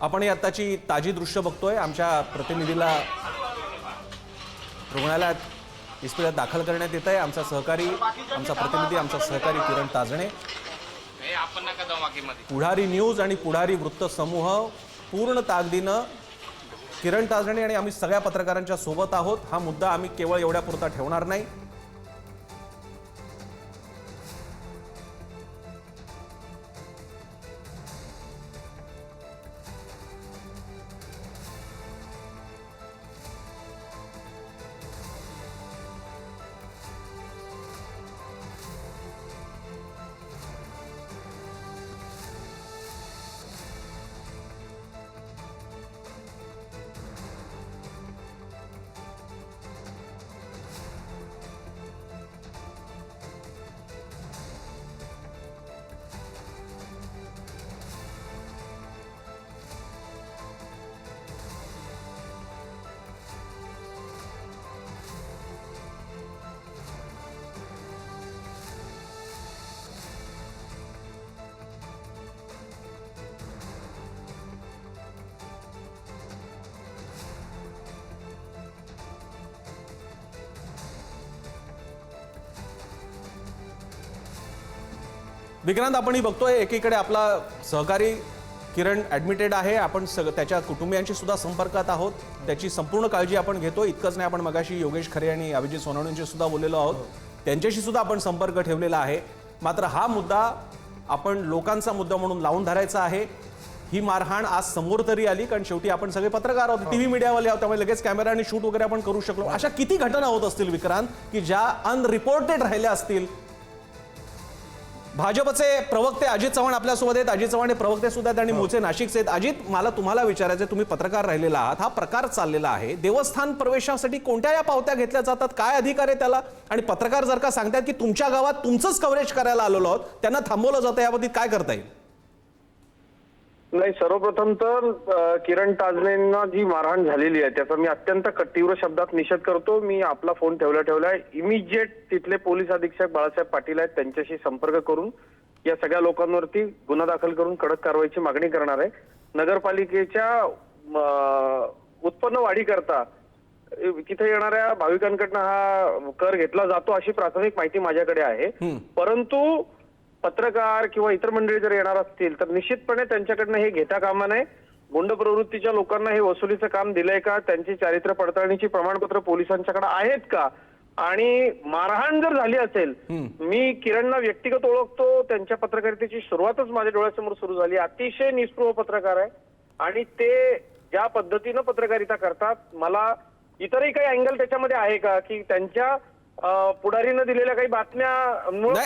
आपण ही आत्ताची ताजी दृश्य बघतोय. आमच्या प्रतिनिधीला रुग्णालयात इस्पितळात दाखल करण्यात येत आहे. आमचा सहकारी आमचा प्रतिनिधी आमचा सहकारी किरण ताजणे. पुढारी न्यूज आणि पुढारी वृत्त समूह पूर्ण ताकदीनं किरण ताजणे आणि आम्ही सगळ्या पत्रकारांच्या सोबत आहोत. हा मुद्दा आम्ही केवळ एवढ्यापुरता ठेवणार नाही. विक्रांत आपण बघतोय एकीकडे आपला सहकारी किरण ॲडमिटेड आहे. आपण सग त्याच्या कुटुंबियांशी सुद्धा संपर्कात आहोत. त्याची संपूर्ण काळजी आपण घेतो. इतकंच नाही आपण मगाशी योगेश खरे आणि अभिजित सोनवणेंशी सुद्धा बोललेलो आहोत. त्यांच्याशी सुद्धा आपण संपर्क ठेवलेला आहे. मात्र हा मुद्दा आपण लोकांचा मुद्दा म्हणून लावून धरायचा आहे. ही मारहाण आज समोर तरी आली कारण शेवटी आपण सगळे पत्रकार आहोत. टीव्ही मीडियावाले आहोत त्यामुळे लगेच कॅमेरा आणि शूट वगैरे आपण करू शकलो. अशा किती घटना होत असतील विक्रांत की ज्या अनरिपोर्टेड राहिल्या असतील? भाजपचे प्रवक्ते अजित चव्हाण आपल्यासोबत आहेत. अजित चव्हाण हे प्रवक्ते सुद्धा आहेत आणि मूळचे नाशिकचे आहेत. अजित मला तुम्हाला विचारायचं तुम्ही पत्रकार राहिलेला आहात. हा प्रकार चाललेला आहे. देवस्थान प्रवेशासाठी कोणत्या या पावत्या घेतल्या जातात? काय अधिकार आहे त्याला? आणि पत्रकार जर का सांगतात की तुमच्या गावात तुमचंच कव्हरेज करायला आलेलो आहोत त्यांना थांबवलं जातं याबाबतीत काय करता येईल? नाही सर्वप्रथम तर किरण ताजनेंना जी मारहाण झालेली आहे त्याचा मी अत्यंत तीव्र शब्दात निषेध करतो. मी आपला फोन ठेवला ठेवलाय इमिजिएट तिथले पोलीस अधीक्षक बाळासाहेब पाटील आहेत त्यांच्याशी संपर्क करून या सगळ्या लोकांवरती गुन्हा दाखल करून कडक कारवाईची मागणी करणार आहे. नगरपालिकेच्या उत्पन्न वाढीकरता तिथे येणाऱ्या भाविकांकडनं हा कर घेतला जातो अशी प्राथमिक माहिती माझ्याकडे आहे. परंतु पत्रकार किंवा इतर मंडळी जर येणार असतील तर निश्चितपणे त्यांच्याकडनं हे घेता कामा नये. गुंड प्रवृत्तीच्या लोकांना हे वसुलीचं काम दिलंय का? त्यांची चारित्र्य पडताळणीची प्रमाणपत्र पोलिसांच्याकडे आहेत का? आणि मारहाण जर झाली असेल मी किरणना व्यक्तिगत ओळखतो. त्यांच्या पत्रकारितेची सुरुवातच माझ्या डोळ्यासमोर सुरू झाली. अतिशय निस्पृह पत्रकार आहे. आणि ते ज्या पद्धतीनं पत्रकारिता करतात मला इतरही काही अँगल त्याच्यामध्ये आहे का? की त्यांच्या पुढारीनं दिलेल्या काही बातम्या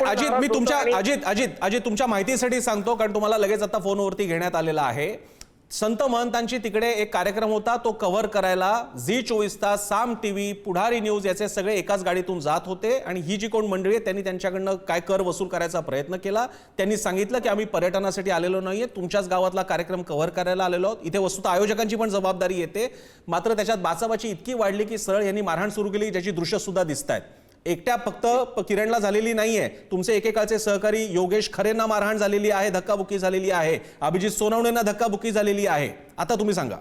अजित मी तुमच्या अजित अजित अजित तुमच्या माहितीसाठी सांगतो कारण तुम्हाला लगेच आता फोनवरती घेण्यात आलेला आहे. संत महंतांची तिकडे एक कार्यक्रम होता तो कव्हर करायला झी चोवीस तास Saam T V Pudhari news याचे सगळे एकाच गाडीतून जात होते आणि ही जी कोण मंडळी आहे त्यांनी त्यांच्याकडनं काय कर वसूल करायचा प्रयत्न केला. त्यांनी सांगितलं की आम्ही पर्यटनासाठी आलेलो नाही आहे तुमच्याच गावातला कार्यक्रम कव्हर करायला आलेलो आहोत. इथे वस्तुत आयोजकांची पण जबाबदारी येते. मात्र त्याच्यात बाचाबाची इतकी वाढली की सरळ यांनी मारहाण सुरू केली ज्याची दृश्यसुद्धा दिसत आहेत एकट्या फक्त किरणला झालेली नाहीये. तुमचे एकेकाचे सहकारी योगेश खरेंना मारहाण झालेली आहे धक्काबुक्की झालेली आहे. अभिजित सोनवणेंना धक्काबुक्की झालेली आहे. आता तुम्ही सांगा.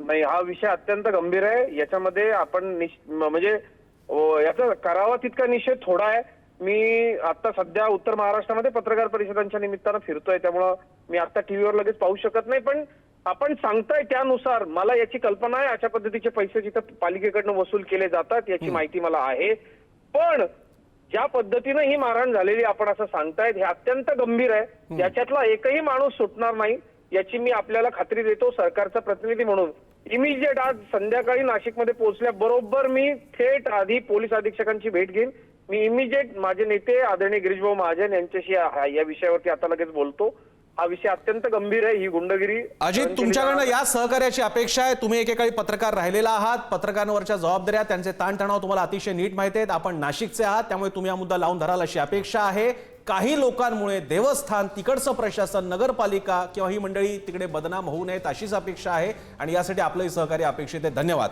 नाही हा विषय अत्यंत गंभीर आहे. याच्यामध्ये आपण म्हणजे याचा करावा तितका निषेध थोडा आहे. मी आता सध्या उत्तर महाराष्ट्रामध्ये पत्रकार परिषदांच्या निमित्तानं फिरतोय. त्यामुळं मी आता टीव्हीवर लगेच पाहू शकत नाही. पण आपण सांगताय त्यानुसार मला याची कल्पना आहे अशा पद्धतीचे पैसे जिथं पालिकेकडनं वसूल केले जातात याची माहिती मला आहे. पण ज्या पद्धतीनं ही मारहाण झालेली आपण असं सांगतायत हे अत्यंत गंभीर आहे. याच्यातला एकही माणूस सुटणार नाही याची मी आपल्याला खात्री देतो सरकारचा प्रतिनिधी म्हणून. इमिजिएट आज संध्याकाळी नाशिकमध्ये पोहोचल्याबरोबर मी थेट आधी पोलीस अधीक्षकांची भेट घेईन. मी इमिजिएट माझे नेते आदरणीय गिरीशभाऊ महाजन यांच्याशी या या विषयावरती आता लगेच बोलतो. हा विषय अत्यंत गंभीर आहे ही गुंडगिरी अजित तुमच्याकडनं या सहकार्याची अपेक्षा आहे. तुम्ही एकेकाळी पत्रकार राहिलेला आहात. पत्रकारांवरच्या जबाबदाऱ्या त्यांचे ताणतणाव तुम्हाला अतिशय नीट माहिती आहेत. आपण नाशिकचे आहात त्यामुळे तुम्ही हा मुद्दा लावून धराल अशी अपेक्षा आहे. काही लोकांमुळे देवस्थान तिकडचं प्रशासन नगरपालिका किंवा ही मंडळी तिकडे बदनाम होऊ नयेत अशीच अपेक्षा आहे. आणि यासाठी आपलंही सहकार्य अपेक्षित आहे. धन्यवाद.